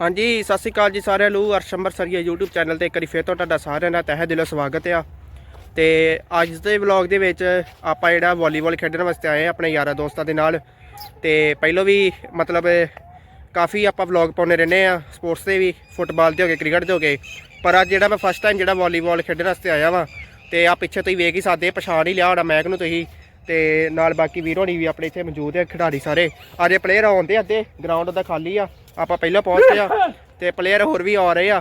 ਹਾਂਜੀ, ਸਤਿ ਸ਼੍ਰੀ ਅਕਾਲ ਜੀ ਸਾਰਿਆਂ ਨੂੰ। ਅਰਸ਼ੰਬਰ ਸਰੀਆ YouTube ਚੈਨਲ ਤੇ ਇੱਕ ਵਾਰੀ ਫੇਰ ਤੋਂ ਤੁਹਾਡਾ ਸਾਰਿਆਂ ਦਾ ਤਹਿ ਦਿਲੋਂ ਸਵਾਗਤ ਆ। ਤੇ ਅੱਜ ਦੇ ਵਲੌਗ ਦੇ ਵਿੱਚ ਆਪਾਂ ਜਿਹੜਾ ਵਾਲੀਬਾਲ ਖੇਡਣ ਵਾਸਤੇ ਆਏ ਆ ਆਪਣੇ ਯਾਰਾਂ ਦੋਸਤਾਂ ਦੇ ਨਾਲ। ਤੇ ਪਹਿਲਾਂ ਵੀ ਮਤਲਬ ਕਾਫੀ ਆਪਾਂ ਵਲੌਗ ਪਾਉਂਦੇ ਰਹਿੰਦੇ ਆ ਸਪੋਰਟਸ ਦੇ ਵੀ ਫੁੱਟਬਾਲ ਦੇ ਹੋ ਗਏ ਕ੍ਰਿਕਟ ਦੇ ਹੋ ਗਏ। ਪਰ ਅੱਜ ਜਿਹੜਾ ਮੈਂ ਫਸਟ ਟਾਈਮ ਜਿਹੜਾ ਵਾਲੀਬਾਲ ਖੇਡਣ ਵਾਸਤੇ ਆਇਆ ਵਾਂ, ਤੇ ਆ ਪਿੱਛੇ ਤੁਸੀਂ ਵੇਖ ਹੀ ਸਕਦੇ, ਪਛਾਣ ਹੀ ਲਿਆ ਹੋਣਾ ਮਹਿਕ ਨੂੰ ਤੁਸੀਂ। ਤੇ ਨਾਲ ਬਾਕੀ ਵੀਰ ਹੋਣੀ ਵੀ ਆਪਣੇ ਇੱਥੇ ਮੌਜੂਦ ਆ, ਖਿਡਾਰੀ ਸਾਰੇ। ਅਜੇ ਪਲੇਅਰ ਆਉਂਦੇ ਅੱਧੇ ਗਰਾਊਂਡ ਦਾ ਖਾਲੀ ਆ। ਆਪਾਂ ਪਹਿਲਾਂ ਪਹੁੰਚ ਗਏ ਆ ਤੇ ਪਲੇਅਰ ਹੋਰ ਵੀ ਆ ਰਹੇ ਆ।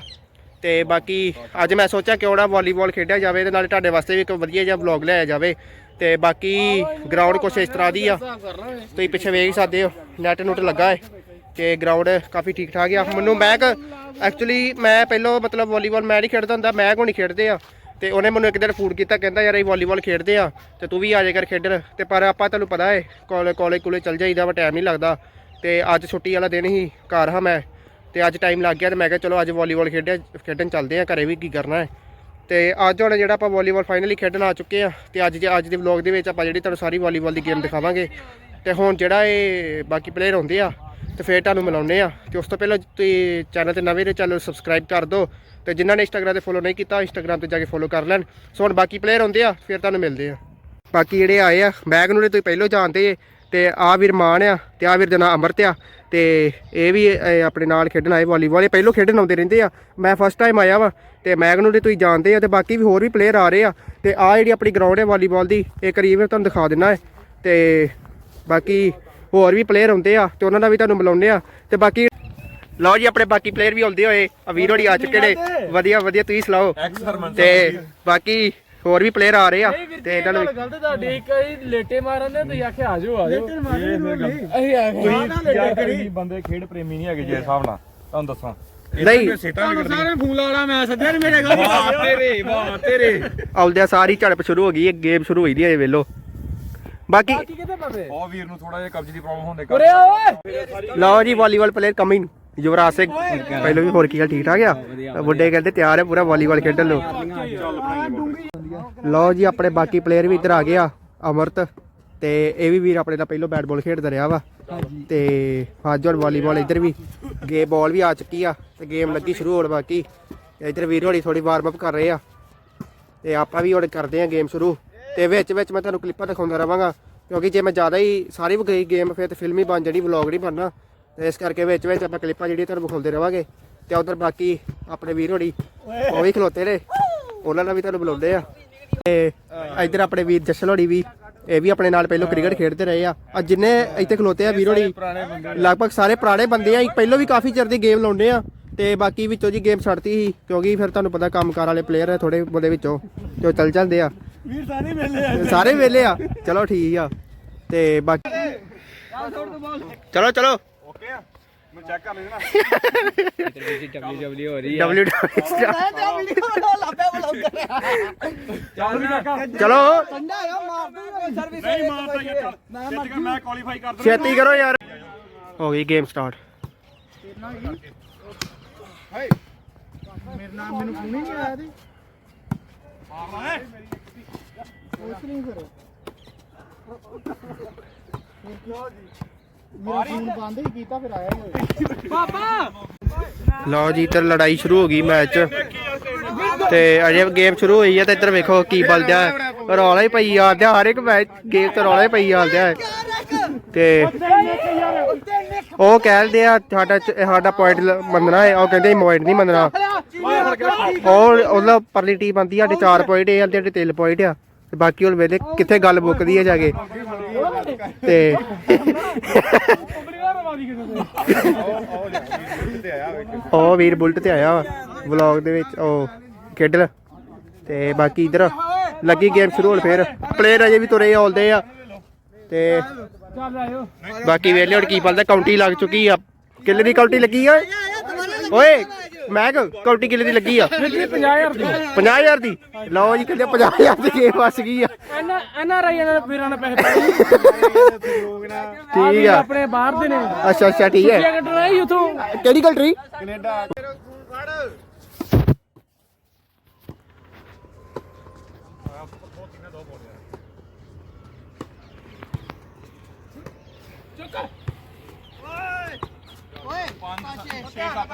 ਤੇ ਬਾਕੀ ਅੱਜ ਮੈਂ ਸੋਚਿਆ ਕਿਉਂ ਨਾ ਵਾਲੀਬਾਲ ਖੇਡਿਆ ਜਾਵੇ ਤੇ ਨਾਲੇ ਤੁਹਾਡੇ ਵਾਸਤੇ ਵੀ ਇੱਕ ਵਧੀਆ ਜਿਹਾ ਵਲੌਗ ਲਿਆਇਆ ਜਾਵੇ। ਤੇ ਬਾਕੀ ਗਰਾਊਂਡ ਕੁਛ ਇਸ ਤਰ੍ਹਾਂ ਦੀ ਆ। ਤੁਸੀਂ ਪਿੱਛੇ ਵੇਖ ਸਕਦੇ ਹੋ ਨੈਟ ਨੁੱਟ ਲੱਗਾ ਹੈ ਤੇ ਗਰਾਊਂਡ ਕਾਫੀ ਠੀਕ ਠਾਕ ਆ। ਮੈਨੂੰ ਮੈਂ ਐਕਚੁਅਲੀ ਮੈਂ ਪਹਿਲਾਂ ਮਤਲਬ ਵਾਲੀਬਾਲ ਮੈਂ ਨਹੀਂ ਖੇਡਦਾ ਹੁੰਦਾ, ਮੈਂ ਕੋਣੀ ਖੇਡਦੇ ਆ? ਤੇ ਉਹਨੇ ਮੈਨੂੰ ਇੱਕ ਦਿਨ ਫੋਨ ਕੀਤਾ, ਕਹਿੰਦਾ ਯਾਰ ਇਹ ਵਾਲੀਬਾਲ ਖੇਡਦੇ ਆ ਤੇ ਤੂੰ ਵੀ ਆ ਜਾ ਕਰ ਖੇਡਣ। ਤੇ ਪਰ ਆਪਾਂ ਤੁਹਾਨੂੰ ਪਤਾ ਹੈ ਕਾਲਜ ਕਾਲਜ ਕੋਲੇ ਚੱਲ ਜਾਈਦਾ ਵਾ ਟਾਈਮ ਨਹੀਂ ਲੱਗਦਾ। ਤੇ ਅੱਜ ਛੁੱਟੀ ਵਾਲਾ ਦਿਨ ਹੀ ਘਰ ਹਾਂ ਮੈਂ। ਤੇ ਅੱਜ ਟਾਈਮ ਲੱਗ ਗਿਆ ਤੇ ਮੈਂ ਕਿਹਾ ਚਲੋ ਅੱਜ ਵਾਲੀਬਾਲ ਖੇਡਿਆ, ਖੇਡਣ ਚੱਲਦੇ ਆ ਘਰੇ ਵੀ ਕੀ ਕਰਨਾ ਹੈ। ਤੇ ਅੱਜ ਹੁਣ ਜਿਹੜਾ ਆਪਾਂ ਵਾਲੀਬਾਲ ਫਾਈਨਲੀ ਖੇਡਣ ਆ ਚੁੱਕੇ ਆ ਤੇ ਅੱਜ ਜੇ ਅੱਜ ਦੇ ਵਲੌਗ ਦੇ ਵਿੱਚ ਆਪਾਂ ਜਿਹੜੀ ਤੁਹਾਨੂੰ ਸਾਰੀ ਵਾਲੀਬਾਲ ਦੀ ਗੇਮ ਦਿਖਾਵਾਂਗੇ। ਤੇ ਹੁਣ ਜਿਹੜਾ ਇਹ ਬਾਕੀ ਪਲੇਅਰ ਹੁੰਦੇ ਆ, ਤੇ ਫੇਰ ਤੁਹਾਨੂੰ ਮਿਲਾਉਂਦੇ ਆ ਤੇ ਉਸ ਤੋਂ ਪਹਿਲਾਂ ਤੁਸੀਂ ਚੈਨਲ ਤੇ ਨਵੇਂ ਨੇ, ਚੈਨਲ ਸਬਸਕ੍ਰਾਈਬ ਕਰ ਦਿਓ। ਤੇ ਜਿਨ੍ਹਾਂ ਨੇ ਇੰਸਟਾਗ੍ਰਾਮ ਤੇ ਫੋਲੋ ਨਹੀਂ ਕੀਤਾ ਇੰਸਟਾਗ੍ਰਾਮ ਤੇ ਜਾ ਕੇ ਫੋਲੋ ਕਰ ਲੈਣ। ਸੋ ਹੁਣ ਬਾਕੀ ਪਲੇਅਰ ਹੁੰਦੇ ਆ, ਫਿਰ ਤੁਹਾਨੂੰ ਮਿਲਦੇ ਆ ਬਾਕੀ ਜਿਹੜੇ ਆਏ ਆ ਬੈਗ ਨੂੰ ਤੁਸੀਂ ਪਹਿਲਾਂ ਜਾਣਦੇ ਜੇ। ਤੇ ਆ ਵੀਰ ਮਾਨ ਆ ਤੇ ਆ ਵੀਰ ਦਾ ਨਾਂ ਅਮਰਤ ਆ ਤੇ ਇਹ ਵੀ ਆਪਣੇ ਨਾਲ ਖੇਡਣ ਆਏ ਵਾਲੀਬਾਲ ਇਹ ਪਹਿਲਾਂ ਖੇਡਣ ਆਉਂਦੇ ਰਹਿੰਦੇ ਆ। ਮੈਂ ਫਸਟ ਟਾਈਮ ਆਇਆ ਵਾ ਤੇ ਮੈਗ ਨੂੰ ਤੇ ਤੁਸੀਂ ਜਾਣਦੇ ਆ ਤੇ ਬਾਕੀ ਵੀ ਹੋਰ ਵੀ ਪਲੇਅਰ ਆ ਰਹੇ ਆ ਤੇ ਆ ਜਿਹੜੀ ਆਪਣੀ ਗਰਾਊਂਡ ਹੈ ਵਾਲੀਬਾਲ ਦੀ ਇਹ ਕਰੀਬ ਮੈਂ ਤੁਹਾਨੂੰ ਦਿਖਾ ਦਿੰਨਾ ਹੈ ਤੇ ਬਾਕੀ ਹੋਰ ਵੀ ਪਲੇਅਰ ਹੁੰਦੇ ਆ ਤੇ ਉਹਨਾਂ ਦਾ ਵੀ ਤੁਹਾਨੂੰ ਮਿਲਾਉਂਦੇ ਆ ਤੇ ਬਾਕੀ ਲਓ ਜੀ ਆਪਣੇ ਬਾਕੀ ਪਲੇਅਰ ਵੀ ਆਉਂਦੇ ਹੋਏ ਆ ਵੀਰ ਹੋਣੀ ਆ ਚੁੱਕੇ ਨੇ। ਵਧੀਆ ਵਧੀਆ ਤੁਸੀਂ ਸੁਣਾਓ। ਤੇ ਬਾਕੀ ਹੋਰ ਵੀ ਪਲੇਅਰ ਆ ਰਹੇ ਆ। ਤੇ ਇਹਨਾਂ ਨੂੰ ਗਲਤ ਤੁਹਾਡੀ ਕਈ ਲੇਟੇ ਮਾਰਨ ਨੇ ਤੁਸੀਂ ਆਖਿਆ ਆ ਜਾਓ ਆ ਜਾਓ। ਅਸੀਂ ਆ ਗਏ। ਯਾਰ ਕਰੀ। ਬੰਦੇ ਖੇਡ ਪ੍ਰੇਮੀ ਨਹੀਂ ਹੈਗੇ ਜੇ ਹਿਸਾਬ ਨਾਲ। ਤੁਹਾਨੂੰ ਦੱਸਾਂ। ਨਹੀਂ। ਤੁਹਾਨੂੰ ਸਾਰੇ ਫੋਨ ਲਾਉਣਾ ਮੈਂ ਸੱਦਿਆ ਨੀ ਮੇਰੇ ਕੋਲ। ਵਾਹ ਤੇਰੇ ਵਾਹ ਤੇਰੇ। ਆਉਂਦਿਆਂ ਸਾਰੀ ਝੜਪ ਸ਼ੁਰੂ ਹੋ ਗਈ ਹੈ ਗੇਮ ਸ਼ੁਰੂ ਹੋਈ ਦੀ ਹੈ ਵੇਲੋ। ਬਾਕੀ ਕੀ ਕਿਤੇ ਪਵੇ? ਉਹ ਵੀਰ ਨੂੰ ਥੋੜਾ ਜਿਹਾ ਕਬਜ਼ ਦੀ ਪ੍ਰੋਬਲਮ ਹੁੰਦੇ ਉਰੇ ਆ ਓਏ! ਲਓ ਜੀ volleyball player coming. Yuvraj Singh ਪਹਿਲਾਂ ਵੀ ਹੋਰ ਕੀ ਗੱਲ ਠੀਕ ਠਾਕ ਆ? ਵੱਡੇ ਕਹਿੰਦੇ ਤਿਆਰ ਹੈ ਪੂਰਾ ਵਾਲੀਬਾਲ ਖੇਡਣ ਨੂੰ। ਲਓ ਜੀ ਆਪਣੇ ਬਾਕੀ ਪਲੇਅਰ ਵੀ ਇੱਧਰ ਆ ਗਏ ਆ ਅਮਰਤ ਤੇ ਇਹ ਵੀ ਵੀਰ ਆਪਣੇ ਦਾ ਪਹਿਲਾਂ ਬੈਟ ਬਾਲ ਖੇਡਦਾ ਰਿਹਾ ਵਾ। ਤੇ ਅੱਜ ਹੁਣ ਵਾਲੀਬਾਲ ਇੱਧਰ ਵੀ ਗੇ ਬਾਲ ਵੀ ਆ ਚੁੱਕੀ ਆ ਤੇ ਗੇਮ ਲੱਗੀ ਸ਼ੁਰੂ ਹੋਣ ਬਾਕੀ। ਇੱਧਰ ਵੀਰ ਹੋਣੀ ਥੋੜੀ ਵਾਰਮ ਅਪ ਕਰ ਰਹੇ ਆ। ਤੇ ਆਪਾਂ ਵੀ ਹੁਣ ਕਰਦੇ ਆ ਗੇਮ ਸ਼ੁਰੂ। ਤੇ ਵਿੱਚ ਵਿੱਚ ਮੈਂ ਤੁਹਾਨੂੰ ਕਲਿੱਪਾਂ ਦਿਖਾਉਂਦਾ ਰਵਾਂਗਾ। ਕਿਉਂਕਿ ਜੇ ਮੈਂ ਜ਼ਿਆਦਾ ਹੀ ਸਾਰੀ ਗਈ ਗੇਮ ਫਿਰ ਤੇ ਫਿਲਮੀ ਬਣ ਜਾਣੀ ਵਲੌਗ ਨਹੀਂ ਬਣਨਾ। ਤੇ ਇਸ ਕਰਕੇ ਵਿੱਚ ਵਿੱਚ ਆਪਾਂ ਕਲਿੱਪਾਂ ਜਿਹੜੀਆਂ ਤੁਹਾਨੂੰ ਵਿਖਾਉਂਦੇ ਰਵਾਂਗੇ। ਤੇ ਉਧਰ ਬਾਕੀ ਆਪਣੇ ਵੀਰ ਹੋਣੀ ਉਹ ਵੀ ਖਲੋਤੇ ਨੇ। ਉਹਨਾਂ ਨਾਲ ਵੀ ਤੁਹਾਨੂੰ ਬੁਲਾਉਂਦੇ ਆ। ਤੇ ਇੱਧਰ ਆਪਣੇ ਵੀਰ ਜਸ਼ਨ ਹੋਣੀ ਵੀ ਇਹ ਵੀ ਆਪਣੇ ਨਾਲ ਪਹਿਲਾਂ ਕ੍ਰਿਕਟ ਖੇਡਦੇ ਰਹੇ ਆ। ਅੱਜ ਜਿੰਨੇ ਇੱਥੇ ਖਲੋਤੇ ਆ ਵੀਰ ਹੋਣੀ ਲਗਭਗ ਸਾਰੇ ਪੁਰਾਣੇ ਬੰਦੇ ਆ ਪਹਿਲਾਂ ਵੀ ਕਾਫੀ ਚਿਰ ਦੀ ਗੇਮ ਲਾਉਂਦੇ ਆ ਤੇ ਬਾਕੀ ਵਿੱਚੋਂ ਜੀ ਗੇਮ ਛੱਡਤੀ ਸੀ ਕਿਉਂਕਿ ਫਿਰ ਤੁਹਾਨੂੰ ਪਤਾ ਕੰਮਕਾਰ ਵਾਲੇ ਪਲੇਅਰ ਆ ਥੋੜੇ ਬੋਲੇ ਵਿੱਚੋਂ ਤੇ ਉਹ ਚੱਲ ਜਾਂਦੇ ਆ। ਵੀਰ ਸਾਰੇ ਵੇਲੇ ਸਾਰੇ ਵੇਲੇ ਆ। ਚਲੋ ਠੀਕ ਆ ਤੇ ਬਾਕੀ ਚਲੋ ਚਲੋ ਆ ਮੈਂ ਚੈੱਕ ਕਰ ਲੈਣਾ। ਡਬਲਯੂ ਹੋ ਰਹੀ ਡਬਲਯੂ ਚਲੋ। ਨਹੀਂ ਮਾਰਦਾ ਯਾਰ ਜਿੱਤ ਕੇ ਮੈਂ ਕੁਆਲੀਫਾਈ ਕਰ ਦੂੰ ਛੇਤੀ ਕਰੋ ਯਾਰ। ਹੋ ਗਈ ਗੇਮ ਸਟਾਰਟ ਮੇਰੇ ਨਾਮ ਮੈਨੂੰ ਫੋਨ ਹੀ ਨਹੀਂ ਆਇਆ ਤੇ ਮੇਰਾ ਫੋਨ ਬੰਦ ਹੀ ਕੀਤਾ ਫਿਰ ਆਇਆ ਹੀ ਪਾਪਾ! ਲਓ ਜੀ ਇੱਧਰ ਲੜਾਈ ਸ਼ੁਰੂ ਹੋ ਗਈ ਮੈਚ। ਤੇ ਅਜੇ ਗੇਮ ਸ਼ੁਰੂ ਹੋਈ ਹੈ ਤੇ ਇੱਧਰ ਵੇਖੋ ਕੀ ਬਲਦਿਆ। ਰੌਲਾ ਹੀ ਪਈ ਜਾਂਦਿਆ ਹਰ ਇੱਕ ਮੈਚ ਗੇਮ ਤੇ ਰੌਲਾ ਹੀ ਪਈ ਹੈ। ਤੇ। ਉਹ ਕਹਿੰਦੇ ਆ ਸਾਡਾ ਸਾਡਾ ਪੁਆਇੰਟ ਮੰਨਣਾ ਹੈ ਉਹ ਕਹਿੰਦੇ ਪੁਆਇੰਟ ਨਹੀਂ ਮੰਨਣਾ। ਉਹ ਉਹਦਾ ਪਰਲੀ ਟੀਮ ਆਂਦੀ ਸਾਡੇ 4 ਪੁਆਇੰਟ ਇਹ ਆਂਦੇ ਸਾਡੇ 3 ਪੁਆਇੰਟ ਆ। ਤੇ ਬਾਕੀ ਹੁਣ ਵੇਲੇ ਕਿੱਥੇ ਗੱਲ ਮੁੱਕਦੀ ਹੈ ਜਾ ਕੇ। ਤੇ ਉਹ ਵੀਰ ਬੁਲਟ ਤੇ ਆਇਆ ਵਲੌਗ ਦੇ ਵਿੱਚ, ਉਹ ਖੇਡਣ। ਤੇ ਬਾਕੀ ਇਧਰ ਲੱਗੀ ਗੇਮ ਸ਼ੁਰੂ ਹੋਣ ਫੇਰ। ਪਲੇਅਰ ਅਜੇ ਵੀ ਤੁਰੇ ਆਉਂਦੇ ਆ। ਤੇ ਬਾਕੀ ਵੇਲੇ ਹੁਣ ਕੀ ਪਲਦਾ ਕਾਉਂਟੀ ਲੱਗ ਚੁੱਕੀ ਆ। ਕਿੱਲੇ ਦੀ ਕਾਉਂਟੀ ਲੱਗੀ ਆ? ਓਏ! ਮੈਗ ਕੌਟੀ ਕਿਲੇ ਦੀ ਲੱਗੀ ਆ। ਵੀਰ 50000 ਦੀ। 50000 ਦੀ? ਲਓ ਜੀ ਕਹਿੰਦੇ 50000 ਦੀ ਜੇ ਫਸ ਗਈ ਆ। ਐਨਾ ਐਨ ਆਰ ਆਈ ਨਾਲ ਵੀਰਾਂ ਨੇ ਪੈਸੇ। ਠੀਕ ਆ। ਆਪਣੇ ਬਾਹਰ ਦੇ ਨੇ। ਅੱਛਾ ਅੱਛਾ ਠੀਕ ਹੈ। ਕਿਹੜੀ ਕੰਟਰੀ ਕੈਨੇਡਾ। ਚੁੱਕ ਓਏ ਓਏ 5 6 7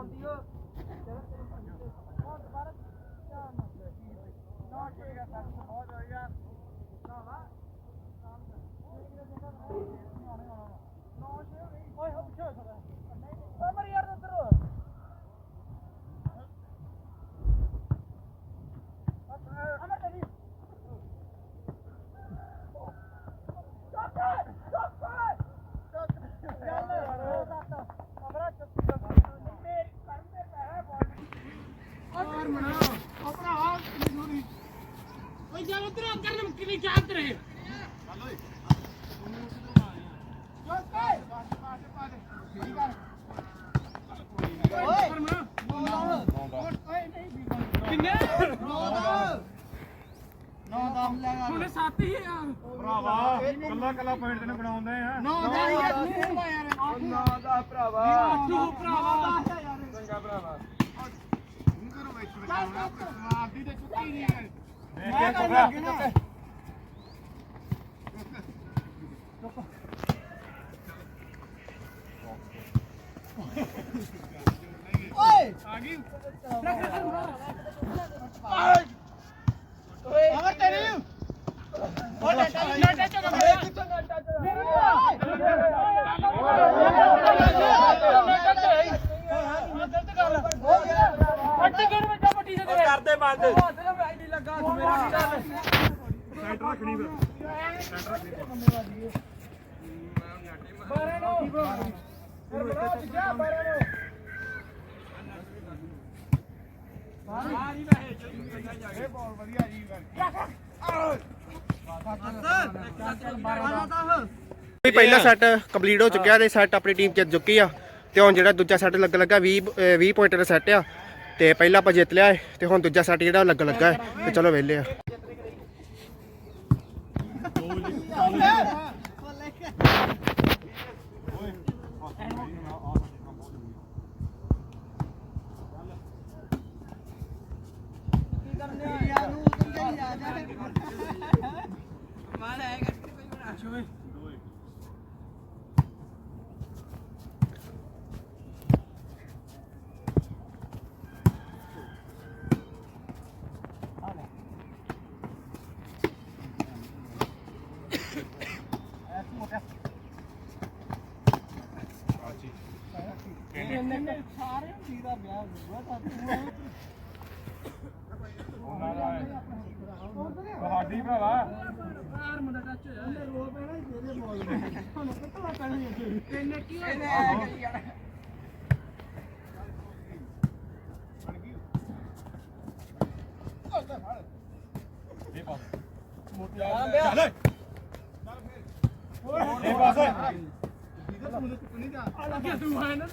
ਆਉਂਦੀ ਓ ਕਿੰਨੇ ਹੁਣ 7000 ਭਰਾਵਾ। ਕੱਲਾ ਕੱਲਾ ਪੁਆਇੰਟ ਤੈਨੂੰ ਬਣਾਉਂਦੇ ਆ ਨੌ ਦਾ ਯਾਰ ਨੌ ਦਾ ਭਰਾਵਾ ਆਠੂ ਭਰਾਵਾ। ਚੰਗਾ ਭਰਾਵਾ। ਮੈਂ ਕਰ ਲੱਗਣਾ ਓਏ। ਆ ਗਈ। ਰੱਖ ਰੱਖ ਵੀ ਪਹਿਲਾ ਸੈੱਟ ਕੰਪਲੀਟ ਹੋ ਚੁੱਕਿਆ ਤੇ ਸੈੱਟ ਆਪਣੀ ਟੀਮ ਜਿੱਤ ਚੁੱਕੀ ਆ ਤੇ ਹੁਣ ਜਿਹੜਾ ਦੂਜਾ ਸੈੱਟ ਲੱਗ ਲੱਗਾ 20 ਅਹ 20 ਪੁਆਇੰਟ ਦਾ ਸੈੱਟ ਆ। ਤੇ ਪਹਿਲਾਂ ਆਪਾਂ ਜਿੱਤ ਲਿਆ ਹੈ ਤੇ ਹੁਣ ਦੂਜਾ ਸੈੱਟ ਜਿਹੜਾ ਉਹ ਲੱਗ ਲੱਗਾ ਹੈ ਤੇ ਚਲੋ ਵੇਲੇ ਆ। ਕਿੰਨੇ ਸਾਰੇ ਜੀ ਦਾ ਵਿਆਹ ਹੋਊਗਾ ਤਾਂ ਤੂੰ ਉਹਨਾਂ ਦਾ ਤੁਹਾਡੀ ਭਰਾਵਾ ਆਰ ਮੁੰਡਾ ਟੱਚ ਹੋਇਆ ਉਹਨੇ ਰੋ ਪੈਣਾ ਇਹਦੇ ਮੋਲ ਤੁਹਾਨੂੰ ਕਿੱਥੋਂ ਪੈਣੀ ਹੈ ਇਹਨੇ ਕੀ ਹੋਇਆ ਦੇ ਪਾਸ ਮੋਟੇ ਆ ਚੱਲ ਹੋਰ ਦੇ ਪਾਸ ਇਹਦੇ ਤੋਂ ਮੈਨੂੰ ਚੁੱਕ ਨਹੀਂ ਜਾ ਆ ਲੱਗੇ ਤੂੰ ਹੈ ਨਾ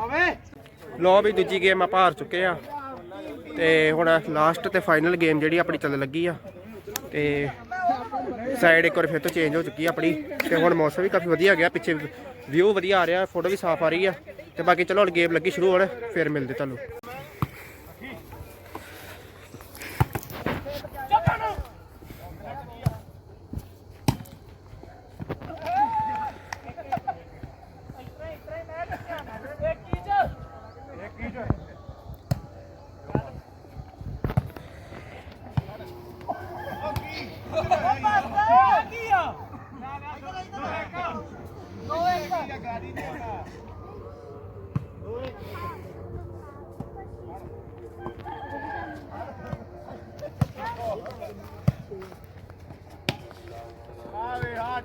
ਓਏ ਲੋ ਵੀ ਦੂਜੀ ਗੇਮ ਆਪਾਂ ਹਾਰ ਚੁੱਕੇ ਆ। ਤੇ ਹੁਣ ਲਾਸਟ ਤੇ ਫਾਈਨਲ ਗੇਮ ਜਿਹੜੀ ਆਪਣੀ ਚੱਲ ਲੱਗੀ ਆ। ਤੇ ਸਾਈਡ ਇੱਕ ਵਾਰ ਫਿਰ ਤੋਂ ਚੇਂਜ ਹੋ ਚੁੱਕੀ ਆ ਆਪਣੀ। ਤੇ ਹੁਣ ਮੌਸਮ ਵੀ ਕਾਫੀ ਵਧੀਆ ਗਿਆ। ਪਿੱਛੇ ਵਿਊ ਵਧੀਆ ਆ ਰਿਹਾ ਫੋਟੋ ਵੀ ਸਾਫ਼ ਆ ਰਹੀ ਆ। ਤੇ ਬਾਕੀ ਚਲੋ ਹੁਣ ਗੇਮ ਲੱਗੀ ਸ਼ੁਰੂ ਹੋਣ ਫਿਰ ਮਿਲਦੇ ਤੁਹਾਨੂੰ।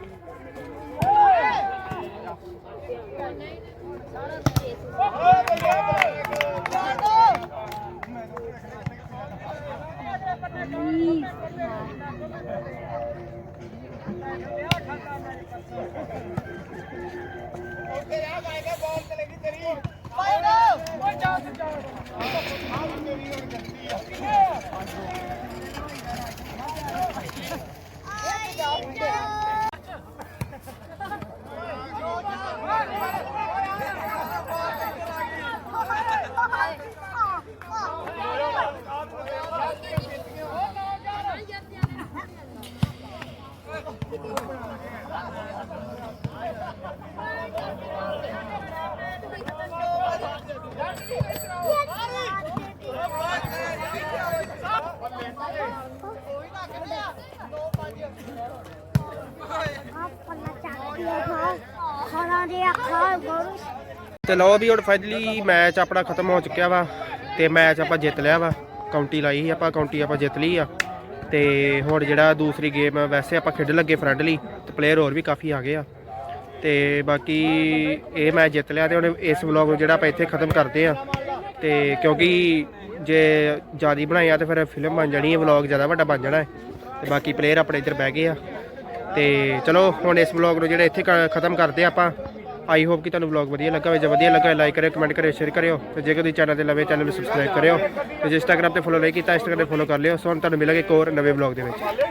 ਗੋਰੂ ਤੇ ਲਓ ਵੀ ਹੁਣ ਫਾਈਨਲੀ ਮੈਚ ਆਪਣਾ ਖਤਮ ਹੋ ਚੁੱਕਿਆ ਵਾ ਤੇ ਮੈਚ ਆਪਾਂ ਜਿੱਤ ਲਿਆ ਵਾ। ਕਾਉਂਟੀ ਲਾਈ ਸੀ ਆਪਾਂ ਕਾਉਂਟੀ ਆਪਾਂ ਜਿੱਤ ਲਈ ਆ। ਤੇ ਹੁਣ ਜਿਹੜਾ ਦੂਸਰੀ ਗੇਮ ਵੈਸੇ ਆਪਾਂ ਖੇਡਣ ਲੱਗੇ ਫਰੈਂਡਲੀ ਤੇ ਪਲੇਅਰ ਹੋਰ ਵੀ ਕਾਫੀ ਆ ਗਏ ਆ। ਤੇ ਬਾਕੀ ਇਹ ਮੈਚ ਜਿੱਤ ਲਿਆ ਤੇ ਹੁਣ ਇਸ ਵਲੌਗ ਨੂੰ ਜਿਹੜਾ ਆਪਾਂ ਇੱਥੇ ਖਤਮ ਕਰਦੇ ਆ। ਤੇ ਕਿਉਂਕਿ ਜੇ ਜ਼ਿਆਦਾ ਬਣਾਇਆ ਤੇ ਫਿਰ ਫਿਲਮ ਬਣ ਜਾਣੀ ਹੈ ਵਲੌਗ ਜ਼ਿਆਦਾ ਵੱਡਾ ਬਣ ਜਾਣਾ ਹੈ। ਤੇ ਬਾਕੀ ਪਲੇਅਰ ਆਪਣੇ ਇੱਧਰ ਬਹਿ ਗਏ ਆ। ਤੇ ਚਲੋ, ਹੁਣ ਇਸ ਵਲੌਗ ਨੂੰ ਜਿਹੜਾ ਇੱਥੇ ਕ- ਖਤਮ ਕਰਦੇ ਆ ਆਪਾਂ। ਆਈ ਹੋਪ ਕਿ ਤੁਹਾਨੂੰ ਵਲੌਗ ਵਧੀਆ ਲੱਗਾ ਹੋਵੇ। ਜੇ ਵਧੀਆ ਲੱਗਾ ਲਾਈਕ ਕਰਿਓ ਕਮੈਂਟ ਕਰਿਓ ਸ਼ੇਅਰ ਕਰਿਓ। ਤੇ ਜੇਕਰ ਤੁਸੀਂ ਚੈਨਲ ਤੇ ਲਵੇ ਚੈਨਲ ਨੂੰ ਸਬਸਕ੍ਰਾਈਬ ਕਰਿਓ। ਤੇ ਜੇ ਇੰਸਟਾਗ੍ਰਾਮ ਤੇ ਫੋਲੋ ਨਹੀਂ ਕੀਤਾ ਇੰਸਟਾਗ੍ਰਾਮ ਤੇ ਫੋਲੋ ਕਰ ਲਿਓ। ਸੋ ਤੁਹਾਨੂੰ ਮਿਲਾਂਗੇ ਇੱਕ ਹੋਰ ਨਵੇਂ ਵਲੌਗ ਦੇ ਵਿੱਚ।